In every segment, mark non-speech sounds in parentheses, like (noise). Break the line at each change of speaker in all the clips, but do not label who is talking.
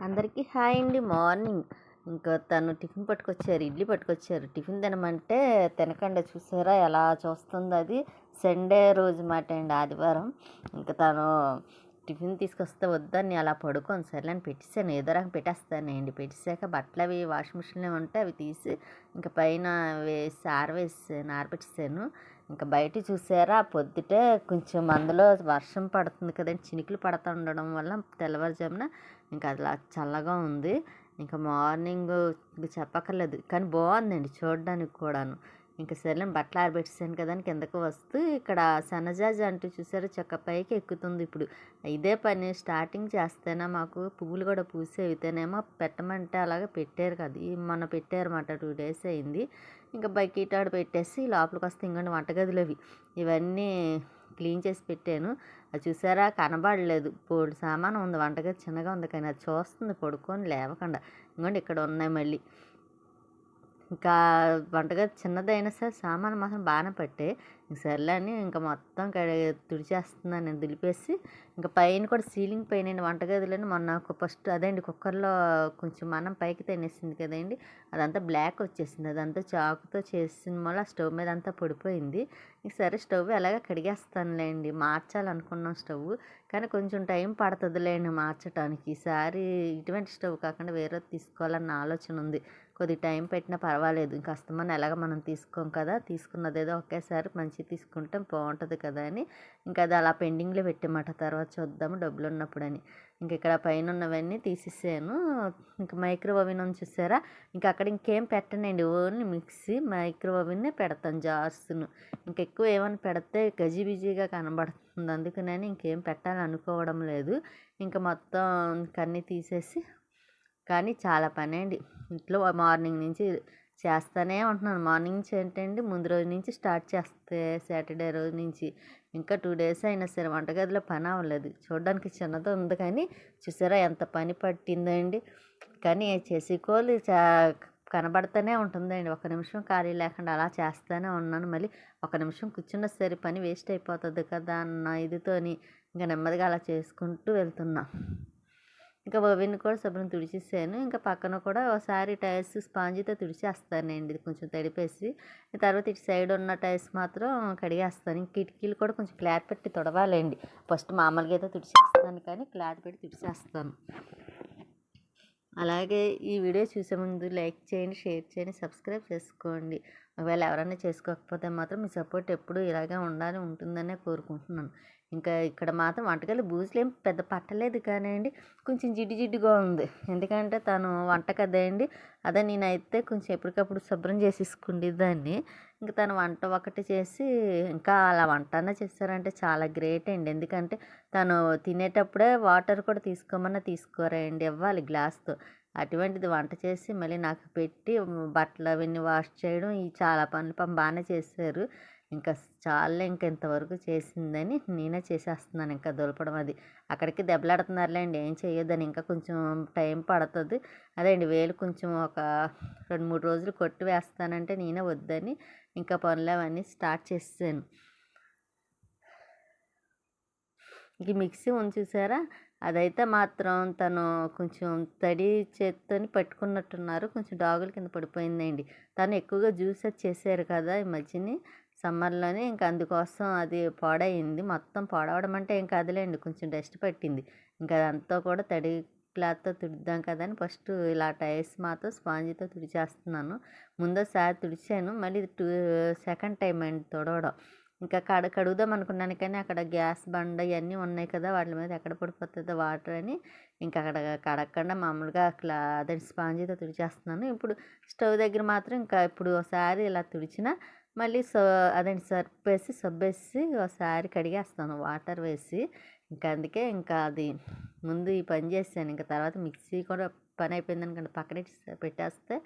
అందరికీ హాయ్ అండి. మార్నింగ్. ఇంకా తను టిఫిన్ పట్టుకొచ్చారు ఇడ్లీ పట్టుకొచ్చారు. టిఫిన్ తినమంటే తినకుండా చూసారా ఎలా చూస్తుంది అది. సండే రోజు మాట అండి ఆదివారం. ఇంకా తను టిఫిన్ తీసుకొస్తే వద్దని అలా పడుకోను సర్లే అని పెట్టేసాను ఏదో రకం పెట్టేస్తానండి. పెట్టేశాక బట్టలు అవి వాషింగ్ మిషన్లో ఉంటే అవి తీసి ఇంకా పైన వేసి ఆరవేసాను ఆరబెట్టేసాను ఇంకా బయట చూసారా పొద్దుటే కొంచెం అందులో వర్షం పడుతుంది కదండి. చినుకులు పడుతూ ఉండడం వల్ల తెల్లవారుజామున ఇంకా అలా చల్లగా ఉంది. ఇంకా మార్నింగ్ చెప్పక్కర్లేదు. కానీ బాగుందండి చూడడానికి కూడాను. ఇంకా సరే బట్టలు ఆరబెట్టేసాను కదా అని కిందకు వస్తూ ఇక్కడ సన్నజాజి అంటూ చూసారు చక్క పైకి ఎక్కుతుంది ఇప్పుడు. ఇదే పని స్టార్టింగ్ చేస్తేనే మాకు పువ్వులు కూడా పూసేవితేనేమో పెట్టమంటే అలాగే పెట్టారు కదా. మొన్న పెట్టారన్నమాట టూ డేస్ అయింది. ఇంకా బకెట్ ఆడ పెట్టేసి లోపలికి వస్తే ఇంకొండి వంటగదులు అవి ఇవన్నీ క్లీన్ చేసి పెట్టాను. అది చూసారా? కనబడలేదు. పొడి సామాను ఉంది. వంటగది చిన్నగా ఉంది కానీ అది చూస్తుంది. పడుకొని లేవకుండా. ఇంకోండి ఇక్కడ ఉన్నాయి మళ్ళీ. ఇంకా వంటగది చిన్నదైనా సరే సామాను మాత్రం బాగానే పట్టే. సర్లే అని ఇంకా మొత్తం కడిగి తుడిచేస్తున్నాను నేను దులిపేసి. ఇంకా పైన కూడా సీలింగ్ పైన వంటగదిలోని మొన్న ఫస్ట్ అదే అండి కుక్కర్లో కొంచెం మనం పైకి తినేసింది కదండి. అదంతా బ్లాక్ వచ్చేసింది. అదంతా చాకుతో చేసిన వల్ల స్టవ్ మీద అంతా పడిపోయింది. సరే స్టవ్ ఎలాగ కడిగేస్తానులేండి. మార్చాలనుకున్నాం స్టవ్. కానీ కొంచెం టైం పడుతుందిలేండి మార్చడానికి ఈసారి ఇటువంటి స్టవ్ కాకుండా వేరే తీసుకోవాలన్న ఆలోచన ఉంది. కొద్ది టైం పెట్టినా పర్వాలేదు. ఇంకా అస్తమానం ఎలాగ మనం తీసుకోం కదా తీసుకున్నది ఏదో ఒకేసారి మంచి తీసుకుంటే బాగుంటుంది కదా అని. ఇంకా అది అలా పెండింగ్లో పెట్టమాట. తర్వాత చూద్దాము డబ్బులు ఉన్నప్పుడు అని ఇంక ఇక్కడ పైన ఉన్నవన్నీ తీసేసాను. ఇంకా మైక్రో ఓవెన్ అని చూసారా? ఇంకా అక్కడ ఇంకేం పెట్టనండి. ఓన్లీ మిక్సీ మైక్రో ఓవెన్నే పెడతాను జార్స్ను. ఇంకా ఎక్కువ ఏమైనా పెడితే గజిబిజిగా కనబడుతుంది. అందుకని ఇంకేం పెట్టాలనుకోవడం లేదు. ఇంకా మొత్తం కన్నీ తీసేసి కానీ చాలా పని అండి. ఇంట్లో మార్నింగ్ నుంచి చేస్తూనే ఉంటున్నాను. మార్నింగ్ నుంచి ఏంటండి? ముందు రోజు నుంచి స్టార్ట్ చేస్తే సాటర్డే రోజు నుంచి ఇంకా టూ డేస్ అయినా సరే వంటగదిలో పని అవ్వలేదు. చూడడానికి చిన్నది ఉంది కానీ చూసారా ఎంత పని పట్టిందండి. కానీ చేసేకోలు చా కనబడుతూనే ఉంటుందండి. ఒక నిమిషం ఖాళీ లేకుండా అలా చేస్తూనే ఉన్నాను. మళ్ళీ ఒక నిమిషం కూర్చున్న సరే పని వేస్ట్ అయిపోతుంది కదా అన్న ఇదితోని ఇంకా నెమ్మదిగా అలా చేసుకుంటూ వెళ్తున్నా. ఇంకా ఓవెన్ కూడా శుభ్రం తుడిచేసాను. ఇంకా పక్కన కూడా ఒకసారి టైర్స్ స్పాంజితో తుడిచేస్తానండి. కొంచెం తడిపేసి. తర్వాత ఇటు సైడ్ ఉన్న టైర్స్ మాత్రం కడిగేస్తాను. ఇంక కిటికీలు కూడా కొంచెం క్లాత్ పెట్టి తొడవాలండి. ఫస్ట్ మామూలుగా అయితే తుడిచేస్తాను కానీ క్లాత్ పెట్టి తుడిచేస్తాను. అలాగే ఈ వీడియో చూసే ముందు లైక్ చేయండి షేర్ చేయండి సబ్స్క్రైబ్ చేసుకోండి. ఒకవేళ ఎవరైనా చేసుకోకపోతే మాత్రం మీ సపోర్ట్ ఎప్పుడు ఇలాగే ఉండాలి ఉంటుందనే కోరుకుంటున్నాను. ఇంకా ఇక్కడ మాత్రం వంటకాలు బూజులు ఏం పెద్ద పట్టలేదు కానివ్వండి కొంచెం జిడ్డు జిడ్డుగా ఉంది. ఎందుకంటే తను వంట కదండి అదే నేనైతే కొంచెం ఎప్పటికప్పుడు శుభ్రం చేసేసుకుండి దాన్ని. ఇంకా తను వంట ఒకటి చేసి ఇంకా అలా వంట అన్న చేస్తారంటే చాలా గ్రేట్ అండి. ఎందుకంటే తను తినేటప్పుడే వాటర్ కూడా తీసుకోమన్నా తీసుకోరండి ఇవ్వాలి గ్లాస్తో. అటువంటిది వంట చేసి మళ్ళీ నాకు పెట్టి బట్టలు అవన్నీ వాష్ చేయడం ఈ చాలా పనులు పని బాగానే చేశారు. ఇంకా చాలా ఇంకా ఇంతవరకు చేసిందని నేనే చేసేస్తున్నాను. ఇంకా దులపడం అది. అక్కడికి దెబ్బలాడుతున్నారులేండి. ఏం చేయొద్దని. ఇంకా కొంచెం టైం పడుతుంది. అదే అండి. వేలు కొంచెం ఒక రెండు మూడు రోజులు కొట్టి వేస్తానంటే నేనే వద్దని ఇంకా పనులు అవన్నీ స్టార్ట్ చేసాను ఇంక మిక్సీ ఉంది చూసారా? అదైతే మాత్రం తను కొంచెం తడి చేత్తోని పట్టుకున్నట్టున్నారు. కొంచెం డాగుల కింద పడిపోయిందండి. తను ఎక్కువగా జ్యూస్ అది చేశారు కదా ఈ మధ్యని. సమ్మర్లోనే ఇంకా అందుకోసం అది పాడైంది మొత్తం పాడవడం అంటే ఏం కాదులేండి కొంచెం డస్ట్ పట్టింది. ఇంకా అదంతా కూడా తడి క్లాత్తో తుడుద్దాం కదా అని ఫస్ట్ ఇలా టైర్స్ మాత్రం స్పాంజితో తుడిచేస్తున్నాను. ముందోసారి తుడిచాను మళ్ళీ టూ సెకండ్ టైం అండి తుడవడం. ఇంకా కడ కడుగుదాం అనుకున్నాను కానీ అక్కడ గ్యాస్ బండ ఇవన్నీ ఉన్నాయి కదా వాటి మీద ఎక్కడ పడిపోతుందో వాటర్ అని ఇంకా అక్కడ కడగకుండా మామూలుగా అట్లా అదే స్పాంజితో తుడిచేస్తున్నాను. ఇప్పుడు స్టవ్ దగ్గర మాత్రం ఇంకా ఇప్పుడు ఒకసారి ఇలా తుడిచిన మళ్ళీ సో అదండి సర్ఫ్ వేసి సబ్బేసి ఒకసారి కడిగేస్తాను. వాటర్ వేసి. ఇంకా అందుకే ఇంకా అది ముందు ఈ పని చేశాను ఇంకా తర్వాత మిక్సీ కూడా పని అయిపోయింది అనుకోండి. పక్కన పెట్టేస్తే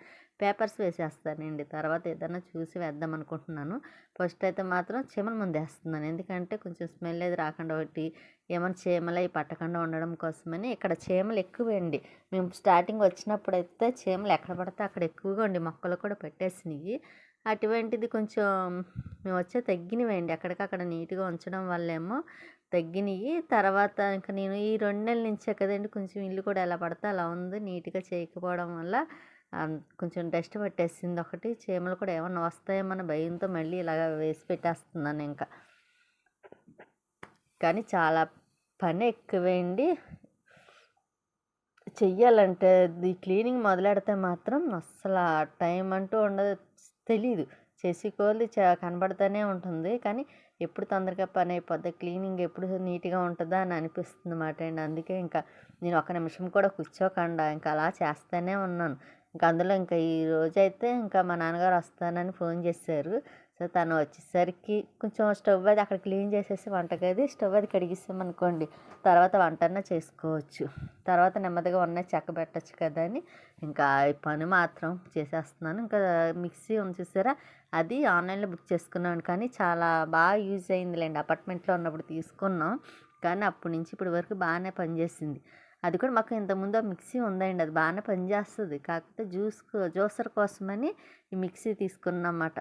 పేపర్స్ వేసేస్తానండి. తర్వాత ఏదైనా చూసి వేద్దాం అనుకుంటున్నాను. ఫస్ట్ అయితే మాత్రం చీమల ముందు వేస్తున్నాను. ఎందుకంటే కొంచెం స్మెల్ ఏది రాకుండా ఒకటి ఏమైనా చీమలు అవి పట్టకుండా ఉండడం కోసమని ఇక్కడ చీమలు ఎక్కువండి మేము స్టార్టింగ్ వచ్చినప్పుడు అయితే చీమలు ఎక్కడ పడితే అక్కడ ఎక్కువగా ఉండి మొక్కలు కూడా పెట్టేసినాయి. అటువంటిది కొంచెం మేము వచ్చే తగ్గినవండి అక్కడికక్కడ నీట్గా ఉంచడం వల్లేమో తగ్గినవి తర్వాత ఇంకా నేను ఈ రెండు నెలల నుంచే కదండి కొంచెం ఇల్లు కూడా ఎలా పడితే అలా ఉంది. నీట్గా చేయకపోవడం వల్ల కొంచెం డస్ట్ పట్టేసింది ఒకటి. చీమలు కూడా ఏమన్నా వస్తాయేమన్న భయంతో మళ్ళీ ఇలాగ వేసి పెట్టేస్తున్నాను ఇంకా. కానీ చాలా పని ఎక్కువేండి. చెయ్యాలంటే ఈ క్లీనింగ్ మొదలెడితే మాత్రం అస్సలు టైం అంటూ ఉండదు. తెలీదు. చేసి కోల్ది కనబడుతూనే ఉంటుంది. కానీ ఎప్పుడు తొందరగా పని అయిపోద్ది. క్లీనింగ్ ఎప్పుడు నీట్గా ఉంటుందా అని అనిపిస్తుంది అన్నమాట అండి. అందుకే ఇంకా నేను ఒక నిమిషం కూడా కూర్చోకుండా. ఇంకా అలా చేస్తూనే ఉన్నాను. ఇంకా అందులో ఇంకా ఈ రోజైతే ఇంకా మా నాన్నగారు వస్తానని ఫోన్ చేశారు. సో తను వచ్చేసరికి కొంచెం స్టవ్ అది అక్కడ క్లీన్ చేసేసి వంటగది స్టవ్ అది కడిగిస్తామనుకోండి తర్వాత వంటన్నా చేసుకోవచ్చు. తర్వాత నెమ్మదిగా ఉన్న చెక్క పెట్టచ్చు కదా అని. ఇంకా ఈ పని మాత్రం చేసేస్తున్నాను. ఇంకా మిక్సీ ఉంది చూసారా? అది ఆన్లైన్లో బుక్ చేసుకున్నాను కానీ చాలా బాగా యూజ్ అయిందిలేండి. అపార్ట్మెంట్లో ఉన్నప్పుడు తీసుకున్నాం కానీ అప్పటి నుంచి ఇప్పటి వరకు బాగానే పనిచేసింది. అది కూడా మాకు ఇంతకుముందు మిక్సీ ఉందండి. అది బాగానే పనిచేస్తుంది. కాకపోతే జ్యూస్ జ్యూసర్ కోసమని ఈ మిక్సీ తీసుకున్నమాట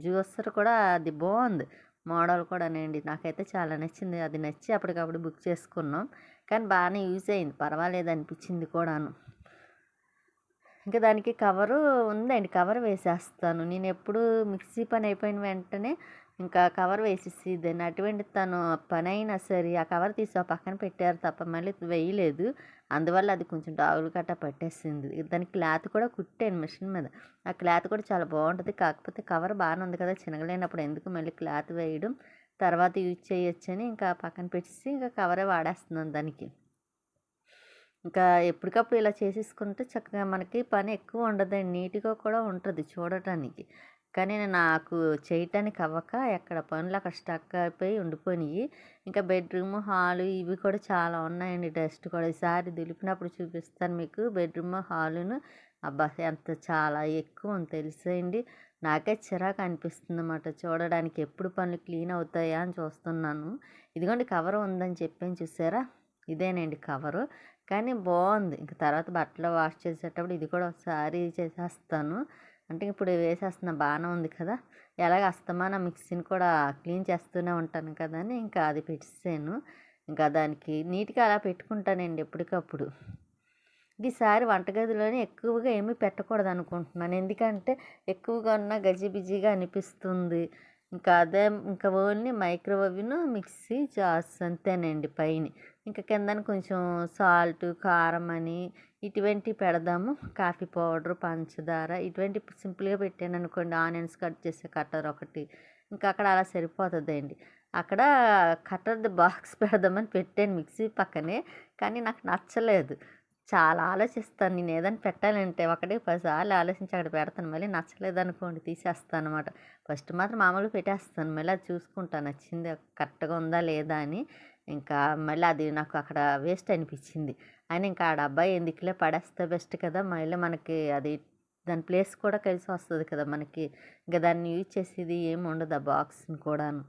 జ్యూసర్ కూడా అది బాగుంది. మోడల్ కూడా అండి నాకైతే చాలా నచ్చింది. అది నచ్చి అప్పటికప్పుడు బుక్ చేసుకున్నాం. కానీ బాగానే యూజ్ అయింది. పర్వాలేదు అనిపించింది కూడాను. ఇంకా దానికి కవరు ఉందండి. కవర్ వేసేస్తాను. నేను ఎప్పుడు మిక్సీ పని అయిపోయిన వెంటనే ఇంకా కవర్ వేసేసి దాన్ని అటువంటి తను పని అయినా సరే ఆ కవర్ తీసి ఆ పక్కన పెట్టారు తప్ప మళ్ళీ వేయలేదు. అందువల్ల అది కొంచెం డాగులు గట్టా పట్టేసింది. దాని క్లాత్ కూడా కుట్టాను మిషన్ మీద. ఆ క్లాత్ కూడా చాలా బాగుంటుంది. కాకపోతే కవర్ బాగానే ఉంది కదా చినగలేనప్పుడు ఎందుకు మళ్ళీ క్లాత్ వేయడం? తర్వాత యూజ్ చేయొచ్చని ఇంకా పక్కన పెట్టేసి ఇంకా కవరే వాడేస్తున్నాను దానికి. ఇంకా ఎప్పటికప్పుడు ఇలా చేసేసుకుంటే చక్కగా మనకి పని ఎక్కువ ఉండదండి. నీట్గా కూడా ఉంటుంది చూడటానికి. కానీ నాకు చేయటానికి అవ్వక ఎక్కడ పనులు అక్కడ స్టక్ అయిపోయి ఉండిపోయినాయి. ఇంకా బెడ్రూమ్ హాలు ఇవి కూడా చాలా ఉన్నాయండి. డస్ట్ కూడా ఈసారి దులిపినప్పుడు చూపిస్తాను మీకు. బెడ్రూమ్ హాలును అబ్బా ఎంత చాలా ఎక్కువ ఉంది తెలిసేయండి నాకే చిరాకు అనిపిస్తుంది అన్నమాట చూడడానికి ఎప్పుడు పనులు క్లీన్ అవుతాయా అని చూస్తున్నాను. ఇదిగోండి కవర్ ఉందని చెప్పాను చూసారా? ఇదేనండి కవరు. కానీ బాగుంది. ఇంక తర్వాత బట్టలు వాష్ చేసేటప్పుడు ఇది కూడా ఒకసారి చేసేస్తాను. అంటే ఇప్పుడు వేసేస్తున్న బాగానే ఉంది కదా ఎలాగ అస్తమాన మిక్సీని కూడా క్లీన్ చేస్తూనే ఉంటాను కదా అని ఇంకా అది పెట్టేసాను. ఇంకా దానికి నీట్గా అలా పెట్టుకుంటానండి ఎప్పటికప్పుడు. ఈసారి వంటగదిలోనే ఎక్కువగా ఏమీ పెట్టకూడదు అనుకుంటున్నాను. ఎందుకంటే ఎక్కువగా ఉన్న గజిబిజిగా అనిపిస్తుంది. ఇంకా అదే ఇంకా ఓన్లీ మైక్రోవేవ్ను మిక్సీ జార్స్ అంతేనండి పైన. ఇంకా కిందన కొంచెం సాల్ట్ కారం అని ఇటువంటి పెడదాము. కాఫీ పౌడర్ పంచదార ఇటువంటి సింపుల్గా పెట్టాను అనుకోండి ఆనియన్స్ కట్ చేసే కట్టర్ ఒకటి. ఇంకా అక్కడ అలా సరిపోతుందండి. అక్కడ కట్టర్ది బాక్స్ పెడదామని పెట్టాను మిక్సీ పక్కనే. కానీ నాకు నచ్చలేదు. చాలా ఆలోచిస్తాను. నేను ఏదైనా పెట్టాలంటే ఒకటి పదిసార్లు ఆలోచించి అక్కడ పెడతాను. మళ్ళీ నచ్చలేదు అనుకోండి తీసేస్తాను అనమాట ఫస్ట్ మాత్రం మామూలుగా పెట్టేస్తాను. మళ్ళీ అది చూసుకుంటాను. నచ్చింది కరెక్ట్గా ఉందా లేదా అని. ఇంకా మళ్ళీ అది నాకు అక్కడ వేస్ట్ అనిపించింది. అయినా ఇంకా ఆ డబ్బా ఎందుకులే పడేస్తే బెస్ట్ కదా? మళ్ళీ మనకి అది దాని ప్లేస్ కూడా కలిసి వస్తుంది కదా మనకి. ఇంకా దాన్ని యూజ్ చేసేది ఏమి ఉండదు ఆ బాక్స్ని కూడాను.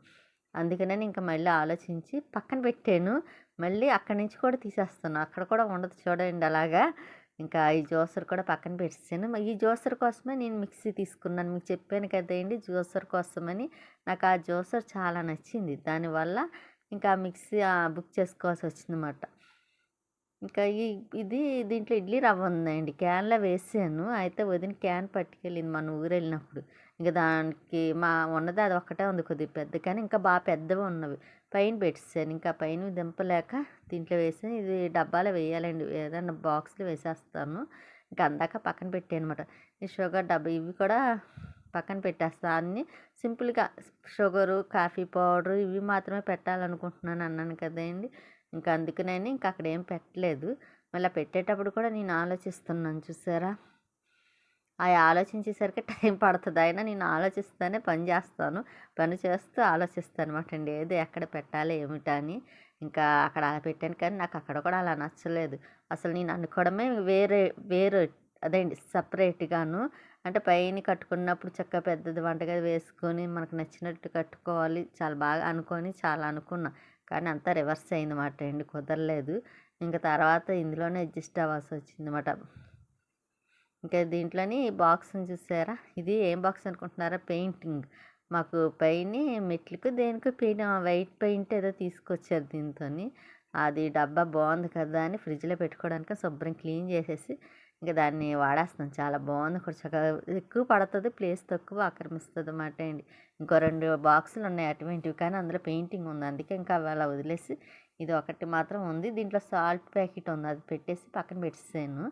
అందుకనే ఇంకా మళ్ళీ ఆలోచించి పక్కన పెట్టాను. మళ్ళీ అక్కడి నుంచి కూడా తీసేస్తాను. అక్కడ కూడా ఉండదు చూడండి అలాగా. ఇంకా ఈ జ్యూసర్ కూడా పక్కన పెట్టేసాను. ఈ జ్యూసర్ కోసమే నేను మిక్సీ తీసుకున్నాను. మీకు చెప్పాను కదండి జ్యూసర్ కోసమని. నాకు ఆ జ్యూసర్ చాలా నచ్చింది. దానివల్ల ఇంకా మిక్సీ బుక్ చేసుకోవాల్సి వచ్చిందన్నమాట. ఇంకా ఈ ఇది దీంట్లో ఇడ్లీ రవ్వ ఉందండి. క్యాన్లో వేసాను. అయితే వదిన క్యాన్ పట్టుకెళ్ళింది మన ఊరు వెళ్ళినప్పుడు ఇంకా దానికి మా ఉన్నది అది ఒక్కటే ఉంది కొద్దిగా పెద్ద కానీ ఇంకా బాగా పెద్దవి ఉన్నవి. పైన పెట్టేసాను ఇంకా పైన దింపలేక దీంట్లో వేసి ఇది డబ్బాలో వేయాలండి. ఏదైనా బాక్స్లో వేసేస్తాను. ఇంకా అందాక పక్కన పెట్టాను అనమాట ఈ షుగర్ డబ్బా ఇవి కూడా పక్కన పెట్టేస్తాను అన్నీ సింపుల్గా షుగరు కాఫీ పౌడర్ ఇవి మాత్రమే పెట్టాలనుకుంటున్నాను అన్నాను కదండి. ఇంకా అందుకనైనా ఇంకా అక్కడ ఏం పెట్టలేదు. మళ్ళీ పెట్టేటప్పుడు కూడా నేను ఆలోచిస్తున్నాను చూసారా? అవి ఆలోచించేసరికి టైం పడుతుంది. అయినా నేను ఆలోచిస్తానే పని చేస్తాను. పని చేస్తూ ఆలోచిస్తాను అనమాట అండి. ఏది ఎక్కడ పెట్టాలి ఏమిటా అని. ఇంకా అక్కడ అలా పెట్టాను కానీ నాకు అక్కడ కూడా అలా నచ్చలేదు. అసలు నేను అనుకోవడమే వేరే వేరే అదేంటి సపరేట్గాను. అంటే పైన కట్టుకున్నప్పుడు చక్క పెద్దది వంటగది వేసుకొని మనకు నచ్చినట్టు కట్టుకోవాలి. చాలా బాగా అనుకొని చాలా అనుకున్నా. కానీ అంతా రివర్స్ అయిందన్నమాట అండి కుదరలేదు. ఇంకా తర్వాత ఇందులోనే అడ్జస్ట్ అవ్వాల్సి వచ్చిందన్నమాట ఇంకా దీంట్లోని బాక్స్ని చూసారా? ఇది ఏం బాక్స్ అనుకుంటున్నారా? పెయింటింగ్. మాకు పైన మెట్లకు దేనికి పెయిన్ వైట్ పెయింట్ ఏదో తీసుకొచ్చారు దీంతో అది డబ్బా బాగుంది కదా అని ఫ్రిడ్జ్లో పెట్టుకోవడానికి శుభ్రం క్లీన్ చేసేసి ఇంకా దాన్ని వాడేస్తాను చాలా బాగుంది కూడా. చక్కగా ఎక్కువ పడుతుంది ప్లేస్ తక్కువ ఆక్రమిస్తుంది అన్నమాట అండి. ఇంకో రెండు బాక్సులు ఉన్నాయి అటువంటివి కానీ అందులో పెయింటింగ్ ఉంది. అందుకే ఇంకా అవి అలా వదిలేసి ఇది ఒకటి మాత్రం ఉంది. దీంట్లో సాల్ట్ ప్యాకెట్ ఉంది. అది పెట్టేసి పక్కన పెట్టేసాను.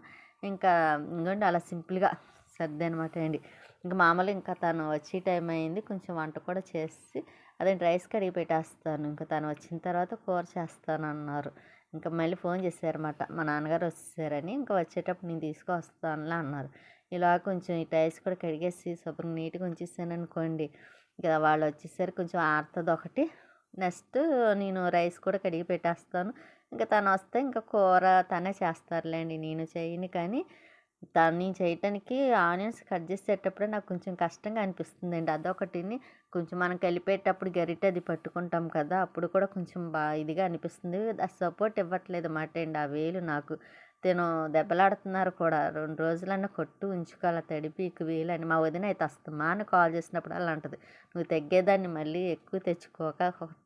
ఇంకా ఇంకోండి అలా సింపుల్గా సర్ది అనమాట అండి. ఇంకా మామూలు ఇంకా తను వచ్చే టైం అయింది. కొంచెం వంట కూడా చేసి అదే రైస్ కడిగి పెట్టేస్తాను. ఇంకా తను వచ్చిన తర్వాత కూర చేస్తాను అన్నారు ఇంకా మళ్ళీ ఫోన్ చేశారన్నమాట. మా నాన్నగారు వచ్చేసారని ఇంకా వచ్చేటప్పుడు నేను తీసుకొస్తానులే అన్నారు. ఇలా కొంచెం ఈ టైర్స్ కూడా కడిగేసి శుభ్రం నీట్గా ఉంచేసాను అనుకోండి. ఇంకా వాళ్ళు వచ్చేసరికి కొంచెం ఆరుతుంది ఒకటి. నెక్స్ట్ నేను రైస్ కూడా కడిగి పెట్టేస్తాను. ఇంకా తను వస్తే ఇంకా కూర తనే చేస్తారులేండి. నేను చేయను కానీ దాన్ని చేయటానికి ఆనియన్స్ కట్ చేసేటప్పుడే నాకు కొంచెం కష్టంగా అనిపిస్తుందండి. అదొకటిని కొంచెం మనం కలిపేటప్పుడు గరిటె అది పట్టుకుంటాం కదా అప్పుడు కూడా కొంచెం బాగా ఇదిగా అనిపిస్తుంది. ఆ సపోర్ట్ ఇవ్వట్లేదు అన్నమాట అండి. ఆ వేలు నాకు తను దెబ్బలాడుతున్నారు కూడా. రెండు రోజులన్నా కొట్టు ఉంచుకోవాలి తడిపి వేలు అని. మా వదిన అయితే వస్తామా అని కాల్ చేసినప్పుడు అలా అంటది నువ్వు తగ్గేదాన్ని మళ్ళీ ఎక్కువ తెచ్చుకోక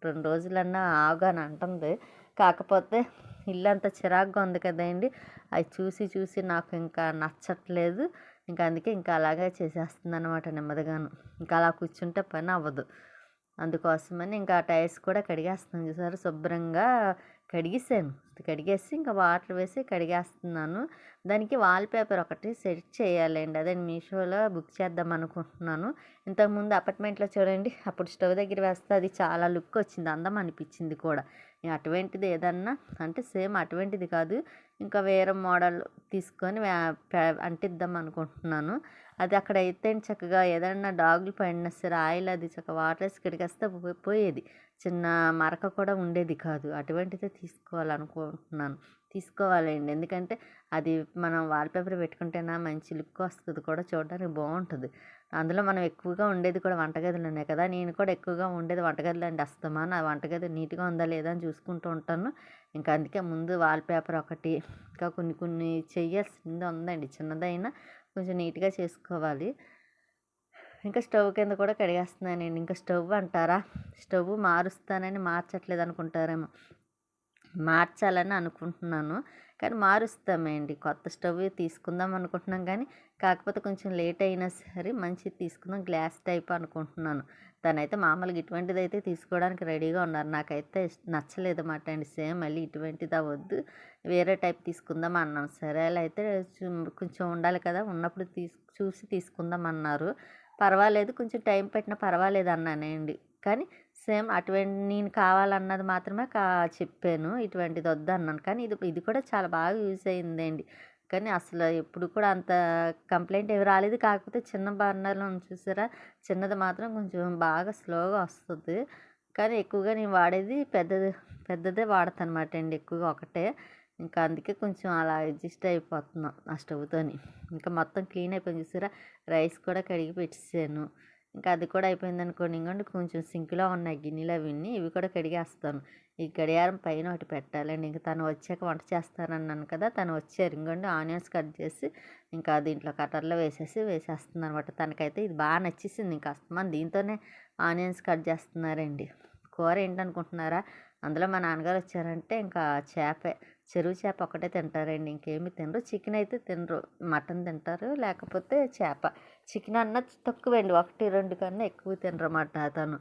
రెండు రోజులన్నా ఆగు అని అంటుంది. కాకపోతే ఇల్లు అంత చిరాకుగా ఉంది కదండి. అది చూసి చూసి నాకు ఇంకా నచ్చట్లేదు. ఇంకా అందుకే ఇంకా అలాగే చేసేస్తుంది అనమాట నెమ్మదిగాను. ఇంకా అలా కూర్చుంటే పని అవ్వదు. అందుకోసమని ఇంకా ఆ టైర్స్ కూడా కడిగేస్తున్నాను చూసారు? శుభ్రంగా కడిగేసాను కడిగేసి ఇంకా వాటర్ వేసి కడిగేస్తున్నాను. దానికి వాల్ పేపర్ ఒకటి సెట్ చేయాలండి. అదే మీషోలో బుక్ చేద్దాం అనుకుంటున్నాను. ఇంతకుముందు అపార్ట్మెంట్లో చూడండి అప్పుడు స్టవ్ దగ్గర వేస్తే అది చాలా లుక్ వచ్చింది. అందం అనిపించింది కూడా. అటువంటిది ఏదన్నా అంటే సేమ్ అటువంటిది కాదు. ఇంకా వేరే మోడల్ తీసుకొని అంటిద్దాం అనుకుంటున్నాను. అది అక్కడ అయితే చక్కగా ఏదైనా డాగులు పడినా సరే ఆయిల్ అది చక్కగా వాటర్ వేసి కడిగేస్తే పోయేది. చిన్న మరక కూడా ఉండేది కాదు. అటువంటిదే తీసుకోవాలనుకుంటున్నాను. తీసుకోవాలండి. ఎందుకంటే అది మనం వాల్పేపర్ పెట్టుకుంటేనా మంచి లుక్ వస్తుంది కూడా చూడడానికి బాగుంటుంది. అందులో మనం ఎక్కువగా ఉండేది కూడా వంటగదిలోనే కదా. నేను కూడా ఎక్కువగా ఉండేది వంటగదిలో అండి అస్తమా. నా వంటగది నీట్గా ఉందా లేదా అని చూసుకుంటూ ఉంటాను. ఇంకా అందుకే ముందు వాల్పేపర్ ఒకటి ఇంకా కొన్ని కొన్ని చేయాల్సింది ఉందండి. చిన్నదైనా కొంచెం నీట్గా చేసుకోవాలి. ఇంకా స్టవ్ కింద కూడా కడిగేస్తున్నానండి. ఇంకా స్టవ్ అంటారా? స్టవ్ మారుస్తానని మార్చట్లేదు అనుకుంటారేమో. మార్చాలని అనుకుంటున్నాను. కానీ మారుస్తామండి. కొత్త స్టవ్ తీసుకుందాం అనుకుంటున్నాం కానీ కాకపోతే కొంచెం లేట్ అయినా సరే మంచిది తీసుకుందాం. గ్లాస్ టైప్ అనుకుంటున్నాను. తనైతే మామూలుగా ఇటువంటిది అయితే తీసుకోవడానికి రెడీగా ఉన్నారు. నాకైతే నచ్చలేదు అన్నమాట అండి. సేమ్ మళ్ళీ ఇటువంటిది అవ్వద్దు. వేరే టైప్ తీసుకుందాం అన్నాను. సరే అలా అయితే కొంచెం ఉండాలి కదా. ఉన్నప్పుడు తీసు చూసి తీసుకుందాం అన్నారు. పర్వాలేదు కొంచెం టైం పెట్టినా పర్వాలేదు అన్నానండి. కానీ సేమ్ అటువంటి నేను కావాలన్నది మాత్రమే కా చెప్పాను. ఇటువంటిది వద్దు అన్నాను కానీ ఇది ఇది కూడా చాలా బాగా యూజ్ అయిందండి. కానీ అసలు ఎప్పుడు కూడా అంత కంప్లైంట్ ఏమి రాలేదు. కాకపోతే చిన్న బర్నర్లో చూసారా? చిన్నది మాత్రం కొంచెం బాగా స్లోగా వస్తుంది. కానీ ఎక్కువగా నేను వాడేది పెద్దది పెద్దదే వాడతాను అనమాట అండి. ఎక్కువగా ఒకటే. ఇంకా అందుకే కొంచెం అలా అడ్జస్ట్ అయిపోతున్నాం ఆ స్టవ్తోని. ఇంకా మొత్తం క్లీన్ అయిపోయింది చూసారా? రైస్ కూడా కడిగి పెట్టేసాను. ఇంకా అది కూడా అయిపోయింది అనుకోండి ఇంకోండి కొంచెం సింక్లో ఉన్నాయి గిన్నెలు అవన్నీ ఇవి కూడా కడిగేస్తాను. ఈ గడియారం పైన ఒకటి పెట్టాలండి. ఇంకా తను వచ్చాక వంట చేస్తానన్నాను కదా తను వచ్చారు. ఇంకోండి ఆనియన్స్ కట్ చేసి ఇంకా దీంట్లో కటర్లో వేసేసి వేసేస్తుంది అనమాట తనకైతే ఇది బాగా నచ్చేసింది. ఇంకా అస్తమాన్ దీంతోనే ఆనియన్స్ కట్ చేస్తున్నారండి. కూర ఏంటనుకుంటున్నారా? అందులో మా నాన్నగారు వచ్చారంటే ఇంకా చేపే. చెరువు చేప ఒకటే తింటారండి. ఇంకేమి తినరు. చికెన్ అయితే తినరు. మటన్ తింటారు. లేకపోతే చేప. చికెన్ అన్న తక్కువండి. ఒకటి రెండు కన్నా ఎక్కువ తినరు అన్నమాట తను.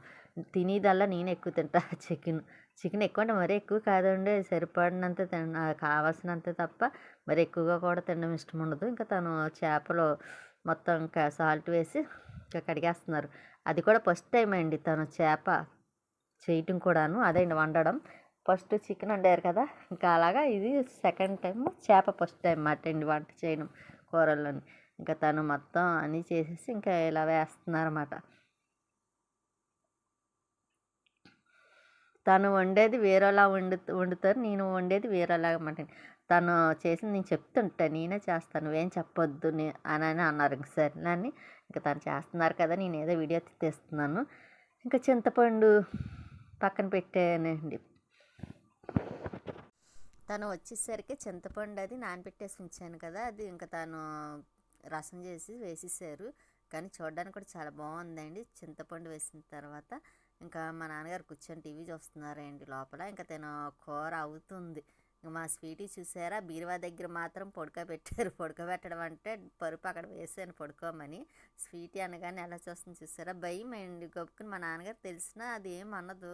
తినేదల్లా నేను ఎక్కువ తింటా (laughs) చికెన్. చికెన్ ఎక్కువ అంటే మరీ ఎక్కువ కాదండి. సరిపడినంత తిన కావాల్సినంత తప్ప మరి ఎక్కువగా కూడా తినడం ఇష్టం ఉండదు. ఇంకా తను చేపలు మొత్తం ఇంకా సాల్ట్ వేసి ఇంకా కడిగేస్తున్నారు. అది కూడా ఫస్ట్ టైం అండి తను చేప చేయటం కూడాను. అదే వండడం. ఫస్ట్ చికెన్ వండారు కదా ఇంకా అలాగా ఇది సెకండ్ టైం చేప ఫస్ట్ టైం మాట అండి వంట చేయడం కూరల్లోని. ఇంకా తను మొత్తం అన్నీ చేసేసి ఇంకా ఇలా వేస్తున్నారన్నమాట. తను వండేది వేరేలా వండు వండుతారు నేను వండేది వేరేలాగా మాట తను చేసింది నేను చెప్తుంటా నేనే చేస్తాను నువ్వేం చెప్పొద్దు అని అని అన్నారు. ఇంక సరేనని ఇంకా తను చేస్తున్నారు కదా నేను ఏదో వీడియో తీస్తున్నాను ఇంకా చింతపండు పక్కన పెట్టానండి. తను వచ్చేసరికి చింతపండు అది నానబెట్టేసి ఉంచాను కదా అది ఇంకా తను రసం చేసి వేసేసారు. కానీ చూడడానికి కూడా చాలా బాగుందండి. చింతపండు వేసిన తర్వాత ఇంకా మా నాన్నగారు కూర్చొని టీవీ చూస్తున్నారండి లోపల. ఇంకా తను కూర అవుతుంది. ఇంకా మా స్వీటీ చూసారా? బీరువా దగ్గర మాత్రం పడుకోబెట్టారు పడుకోబెట్టడం అంటే పరుపు అక్కడ వేసాను పడుకోమని. స్వీటీ అనగానే ఎలా చూస్తుంది చూసారా? భయం అండి. గొప్పకుని మా నాన్నగారు తెలిసినా అది ఏం అనదు.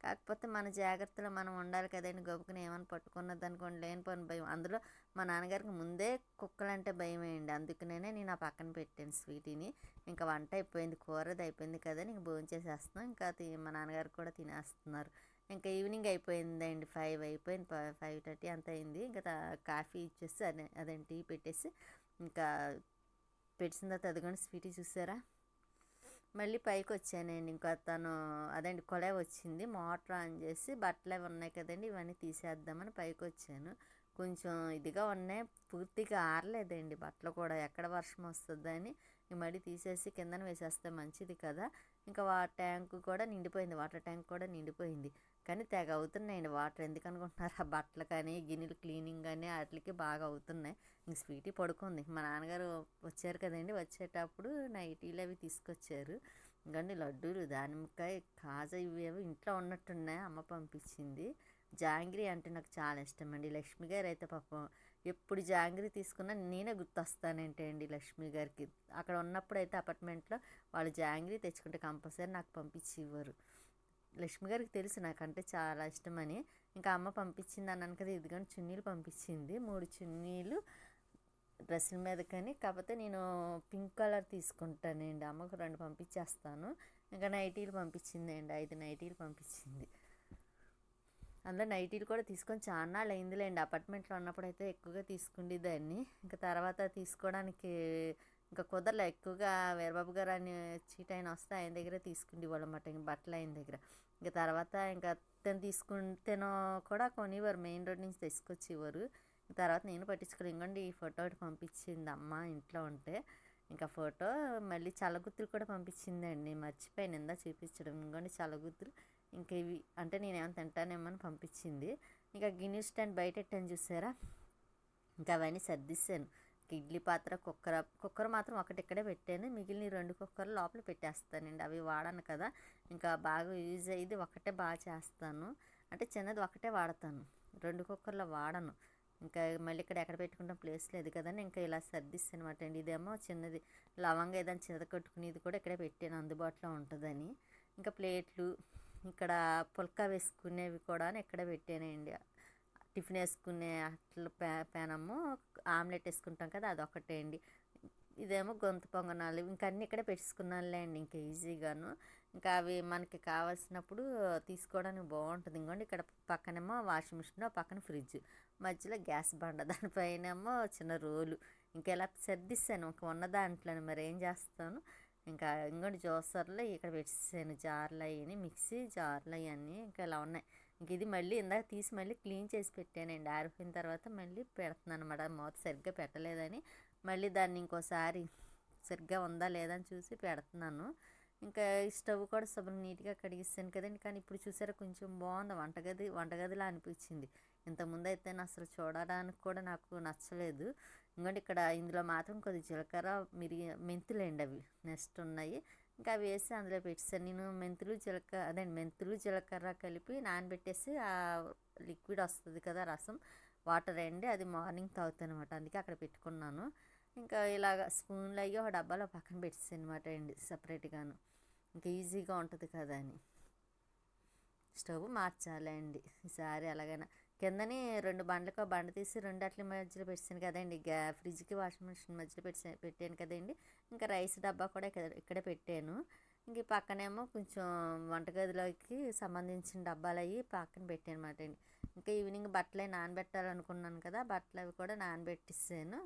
కాకపోతే మన జాగ్రత్తలో మనం ఉండాలి కదండి. గొప్పకుని ఏమైనా పట్టుకున్నది అనుకోండి లేని పని భయం. అందులో మా నాన్నగారికి ముందే కుక్కలంటే భయం వేయండి అందుకనే నేను ఆ పక్కన పెట్టాను స్వీటీని. ఇంకా వంట అయిపోయింది కూరది అయిపోయింది కదా ఇంక భోజనం చేసేస్తున్నాం. ఇంకా మా నాన్నగారు కూడా తినేస్తున్నారు. ఇంకా ఈవినింగ్ అయిపోయిందండి. ఫైవ్ అయిపోయింది ఫైవ్ థర్టీ అంత అయింది. ఇంకా కాఫీ ఇచ్చేసి అదే అదే టీ పెట్టేసి ఇంకా పెట్టిన తర్వాత అదిగోండి స్వీటీ చూసారా? మళ్ళీ పైకి వచ్చానండి ఇంకా తను అదండి కొలే వచ్చింది. మోటార్ ఆన్ చేసి బట్టలు అవి ఉన్నాయి కదండి ఇవన్నీ తీసేద్దామని పైకి వచ్చాను కొంచెం ఇదిగా ఉన్నాయి. పూర్తిగా ఆరలేదండి బట్టలు కూడా. ఎక్కడ వర్షం వస్తుందని మడి తీసేసి కిందన వేసేస్తే మంచిది కదా. ఇంకా వా ట్యాంక్ కూడా నిండిపోయింది. వాటర్ ట్యాంక్ కూడా నిండిపోయింది. కానీ తెగ అవుతున్నాయండి వాటర్. ఎందుకు అనుకుంటున్నారు ఆ బట్టలు కానీ గిన్నెలు క్లీనింగ్ కానీ వాటికి బాగా అవుతున్నాయి. ఇంక స్వీటీ పడుకుంది. మా నాన్నగారు వచ్చారు కదండి. వచ్చేటప్పుడు నైటీలు అవి తీసుకొచ్చారు. ఇంకండి లడ్డూలు దానిమ్మకాయ కాజా ఇవి అవి ఇంట్లో ఉన్నట్టున్నాయి. అమ్మ పంపించింది. జాంగ్రీ అంటే నాకు చాలా ఇష్టం అండి లక్ష్మి గారు అయితే పాపం ఎప్పుడు జాంగ్రీ తీసుకున్నా నేనే గుర్తొస్తానంటే అండి లక్ష్మి గారికి. అక్కడ ఉన్నప్పుడు అయితే అపార్ట్మెంట్లో వాళ్ళు జాంగ్రీ తెచ్చుకుంటే కంపల్సరీ నాకు పంపించి ఇవ్వరు. లక్ష్మి గారికి తెలుసు నాకంటే చాలా ఇష్టమని. ఇంకా అమ్మ పంపించింది అన్నాను కదా ఇదిగోని చున్నీలు పంపించింది. మూడు చున్నీలు డ్రెస్సుల మీద కానీ కాకపోతే నేను పింక్ కలర్ తీసుకుంటానండి. అమ్మకు రెండు పంపించేస్తాను. ఇంకా నైటీలు పంపించింది అండి ఐదు నైటీలు పంపించింది. అందులో నైటీలు కూడా తీసుకొని చాలా అయిందిలేండి అపార్ట్మెంట్లో ఉన్నప్పుడు అయితే ఎక్కువగా తీసుకుండేదాన్ని. ఇంకా తర్వాత తీసుకోవడానికి ఇంకా కుదరలే. ఎక్కువగా వీరబాబు గారు అని చీట్ ఆయన వస్తే ఆయన దగ్గర తీసుకుండేవాళ్ళు అన్నమాట. ఇంక బట్టలు ఆయన దగ్గర. ఇంకా తర్వాత ఇంకా తను తీసుకుంటేనో కూడా కొనేవారు. మెయిన్ రోడ్ నుంచి తీసుకొచ్చేవారు. తర్వాత నేను పట్టించుకుని ఇంకోండి ఈ ఫోటో ఒకటి పంపించింది అమ్మ ఇంట్లో ఉంటే. ఇంకా ఫోటో మళ్ళీ చలగుత్తులు కూడా పంపించిందండి. మర్చిపోయాను. ఇందా చూపించడం. ఇంకోండి చలగుత్తులు. ఇంకా ఇవి అంటే నేను ఏమైనా తింటానేమో అని పంపించింది. ఇంకా గిన్నె స్టాండ్ బయట పెట్టాను చూసారా? ఇంకా అవన్నీ సర్దిస్తాను. ఇడ్లీ పాత్ర కుక్కర్ కుక్కర్ మాత్రం ఒకటి ఇక్కడే పెట్టాను. మిగిలిన రెండు కుక్కర్లు లోపల పెట్టేస్తానండి. అవి వాడాను కదా. ఇంకా బాగా యూజ్ అయ్యేది ఒకటే బాగా చేస్తాను. అంటే చిన్నది ఒకటే వాడతాను. రెండు కుక్కర్లో వాడను. ఇంకా మళ్ళీ ఇక్కడ ఎక్కడ పెట్టుకుంటాం? ప్లేస్ లేదు కదండి. ఇంకా ఇలా సర్దిస్తాను అనమాట అండి. ఇదేమో చిన్నది. లవంగా ఏదైనా చిన్న కట్టుకునేది కూడా ఇక్కడే పెట్టాను. అందుబాటులో ఉంటుందని. ఇంకా ప్లేట్లు ఇక్కడ పుల్కా వేసుకునేవి కూడా ఇక్కడ పెట్టానండి. టిఫిన్ వేసుకునే అట్ల పే పేనము ఆమ్లెట్ వేసుకుంటాం కదా అదొకటే అండి. ఇదేమో గొంతు పొంగనాలు. ఇంకా అన్నీ ఇక్కడే పెట్టుకున్నానులే అండి. ఇంకా ఈజీగాను. ఇంకా అవి మనకి కావాల్సినప్పుడు తీసుకోవడానికి బాగుంటుంది. ఇంకోండి ఇక్కడ పక్కనేమో వాషింగ్ మిషన్ పక్కన ఫ్రిడ్జ్. మధ్యలో గ్యాస్ బండ దానిపైనేమో చిన్న రోలు. ఇంకా ఇలా సర్దిస్తాను. ఇంకా ఉన్న దాంట్లో మరి ఏం చేస్తాను? ఇంకా ఇంకోటి జ్యూసర్లు ఇక్కడ పెట్టేసాను. జార్లు అయ్యి మిక్సీ జార్లు అవన్నీ ఇంకా ఇలా ఉన్నాయి. ఇంక ఇది మళ్ళీ ఇందాక తీసి మళ్ళీ క్లీన్ చేసి పెట్టానండి. ఆరిపోయిన తర్వాత మళ్ళీ పెడుతున్నాను అనమాట మూత సరిగ్గా పెట్టలేదని. మళ్ళీ దాన్ని ఇంకోసారి సరిగ్గా ఉందా లేదా అని చూసి పెడుతున్నాను ఇంకా స్టవ్ కూడా శుభ్రం నీట్గా కడిగిస్తాను కదండి. కానీ ఇప్పుడు చూసారా కొంచెం బాగుంది. వంటగది వంటగదిలా అనిపించింది. ఇంతకుముందు అయితే అసలు చూడడానికి కూడా నాకు నచ్చలేదు. ఇంకోటి ఇక్కడ ఇందులో మాత్రం కొద్ది జీలకర్ర మిరి మెంతులేండి అవి నెక్స్ట్ ఉన్నాయి. ఇంకా అవి వేసి అందులో పెట్టేసాను. నేను మెంతులు జీలకర్ర అదే మెంతులు జీలకర్ర కలిపి నానబెట్టేసి ఆ లిక్విడ్ వస్తుంది కదా రసం వాటర్ అండి అది మార్నింగ్ తాగుతాను అనమాట అందుకే అక్కడ పెట్టుకున్నాను. ఇంకా ఇలాగ స్పూన్లు అయ్యి ఒక డబ్బాలో పక్కన పెట్టేసాను అనమాట అండి సపరేట్గాను. ఇంకా ఈజీగా ఉంటుంది కదా అని. స్టవ్ మార్చాలి అండి ఈసారి ఎలాగైనా కిందని రెండు బండ్లకు బండ తీసి రెండు అట్ల మధ్యలో పెట్టాను కదండి. గ్యా ఫ్రిడ్జ్కి వాషింగ్ మిషన్ మధ్యలో పెట్టి పెట్టాను కదండి. ఇంకా రైస్ డబ్బా కూడా ఇక్కడ ఇక్కడే పెట్టాను. ఇంక పక్కనేమో కొంచెం వంటగదిలోకి సంబంధించిన డబ్బాలు అవి పక్కన పెట్టాను అనమాట అండి. ఇంకా ఈవినింగ్ బట్టలు నానబెట్టాలనుకున్నాను కదా బట్టలు అవి కూడా నానబెట్టిస్తాను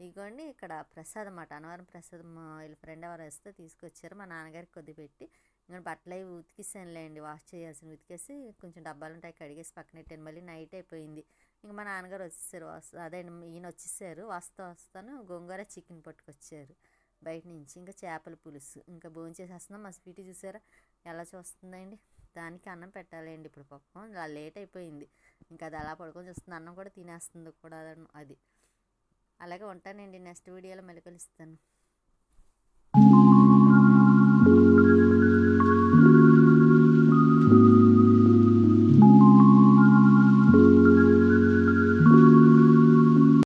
ఇదిగోండి ఇక్కడ ప్రసాదం అన్నమాట అనవరం ప్రసాదం వీళ్ళ ఫ్రెండ్ ఎవరు వస్తే తీసుకొచ్చారు మా నాన్నగారికి కొద్ది పెట్టి ఇంకా బట్టలు అవి ఉతికిసానులేండి వాష్ చేయాల్సిన ఉతికేసి కొంచెం డబ్బాలు ఉంటాయి కడిగేసి పక్కన పెట్టాను. మళ్ళీ నైట్ అయిపోయింది. ఇంకా మా నాన్నగారు వచ్చేసారు అదే ఈయన వచ్చేసారు వస్తా వస్తాను గోంగూర చికెన్ పట్టుకొచ్చారు బయట నుంచి. ఇంకా చేపల పులుసు ఇంకా భోజనం చేసేస్తున్నాం. మా స్వీట్ చూసారా? ఎలా చూస్తుందండి? దానికి అన్నం పెట్టాలండి ఇప్పుడు పాపం. అలా లేట్ అయిపోయింది. ఇంకా అది అలా పడుకొని చూస్తుంది. అన్నం కూడా తినేస్తుంది కూడా అది. అలాగే ఉంటానండి. నెక్స్ట్ వీడియోలో మళ్ళీ కలుస్తాను.